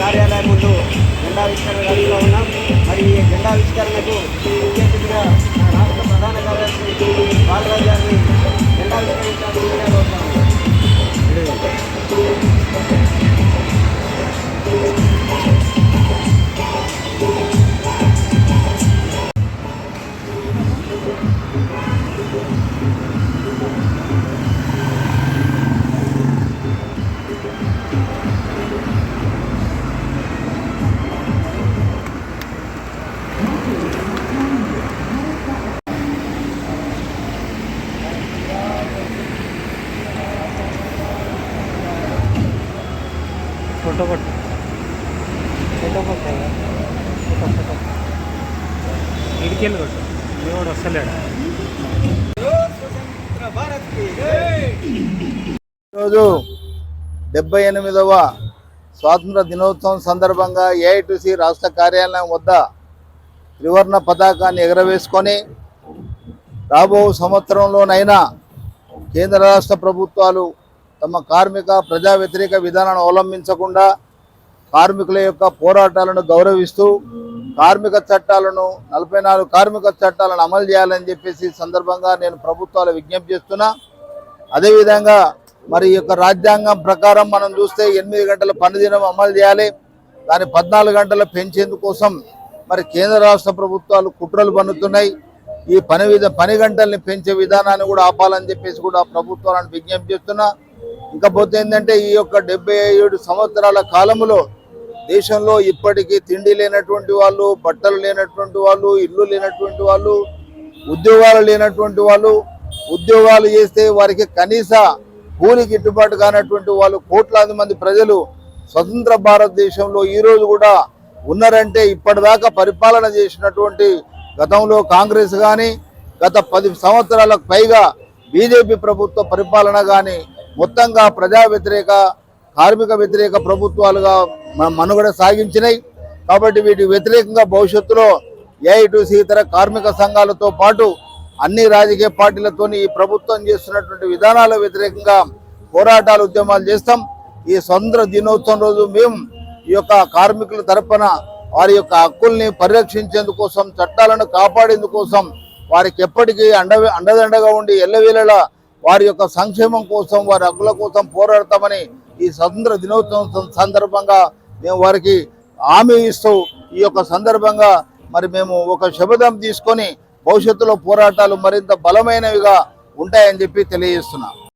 కార్యాలయం ముందు జెండావిష్కరణ జరుగుతూ ఉన్నాం మరి ఈ జెండావిష్కరణకు ముఖ్య అతిథిగా మన రాష్ట్ర ప్రధాన కార్యదర్శి బాలరాజు గారిని జెండావిష్కరించాలని కోరుతున్నాం ఫోటో కొట్టు ఫోటో ఫోటో ఫోటో ఇడికెళ్ళి కొట్టు దేవుడు వస్తలేడు. ఈరోజు డెబ్బై ఎనిమిదవ స్వాతంత్ర దినోత్సవం సందర్భంగా ఏఐటిసి రాష్ట్ర కార్యాలయం వద్ద త్రివర్ణ పతాకాన్ని ఎగరవేసుకొని రాబో సంవత్సరంలోనైనా కేంద్ర రాష్ట్ర ప్రభుత్వాలు తమ కార్మిక ప్రజా వ్యతిరేక విధానాన్ని అవలంబించకుండా కార్మికుల యొక్క పోరాటాలను గౌరవిస్తూ కార్మిక చట్టాలను నలభై నాలుగు కార్మిక చట్టాలను అమలు చేయాలని చెప్పేసి సందర్భంగా నేను ప్రభుత్వాలు విజ్ఞప్తి చేస్తున్నా. అదేవిధంగా మరి యొక్క రాజ్యాంగం ప్రకారం మనం చూస్తే ఎనిమిది గంటల పనిదినం అమలు చేయాలి. దాన్ని పద్నాలుగు గంటలు పెంచేందుకోసం మరి కేంద్ర రాష్ట్ర ప్రభుత్వాలు కుట్రలు పన్నుతున్నాయి. ఈ పని విధ పని గంటల్ని పెంచే విధానాన్ని కూడా ఆపాలని చెప్పేసి కూడా ప్రభుత్వాలను విజ్ఞప్తి చేస్తున్నా. ఇంకపోతే ఏంటంటే ఈ యొక్క డెబ్బై ఏడు సంవత్సరాల కాలంలో దేశంలో ఇప్పటికీ తిండి లేనటువంటి వాళ్ళు బట్టలు లేనటువంటి వాళ్ళు ఇల్లు లేనటువంటి వాళ్ళు ఉద్యోగాలు లేనటువంటి వాళ్ళు ఉద్యోగాలు చేస్తే వారికి కనీస కూలి గిట్టుబాటు కానటువంటి వాళ్ళు కోట్లాది మంది ప్రజలు స్వతంత్ర భారతదేశంలో ఈ రోజు కూడా ఉన్నారంటే ఇప్పటిదాకా పరిపాలన చేసినటువంటి గతంలో కాంగ్రెస్ కానీ గత పది సంవత్సరాలకు పైగా బీజేపీ ప్రభుత్వ పరిపాలన కానీ మొత్తంగా ప్రజా వ్యతిరేక కార్మిక వ్యతిరేక ప్రభుత్వాలుగా మ- మనుగడ సాగించినాయి. కాబట్టి వీటి వ్యతిరేకంగా భవిష్యత్తులో ఏఐటీసీ ఇతర కార్మిక సంఘాలతో పాటు అన్ని రాజకీయ పార్టీలతోని ఈ ప్రభుత్వం చేస్తున్నటువంటి విధానాల వ్యతిరేకంగా పోరాటాలు ఉద్యమాలు చేస్తాం. ఈ స్వతంత్ర దినోత్సవం రోజు మేము ఈ యొక్క కార్మికుల తరపున వారి యొక్క హక్కుల్ని పరిరక్షించేందుకోసం చట్టాలను కాపాడేందుకోసం వారికి ఎప్పటికీ అండ అండదండగా ఉండి ఎల్లవేళలా వారి యొక్క సంక్షేమం కోసం వారి హక్కుల కోసం పోరాడతామని ఈ స్వతంత్ర దినోత్సవం సందర్భంగా మేము వారికి హామీ ఇస్తూ ఈ యొక్క సందర్భంగా మరి మేము ఒక శపథం తీసుకొని భవిష్యత్తులో పోరాటాలు మరింత బలమైనవిగా ఉంటాయని చెప్పి తెలియజేస్తున్నాం.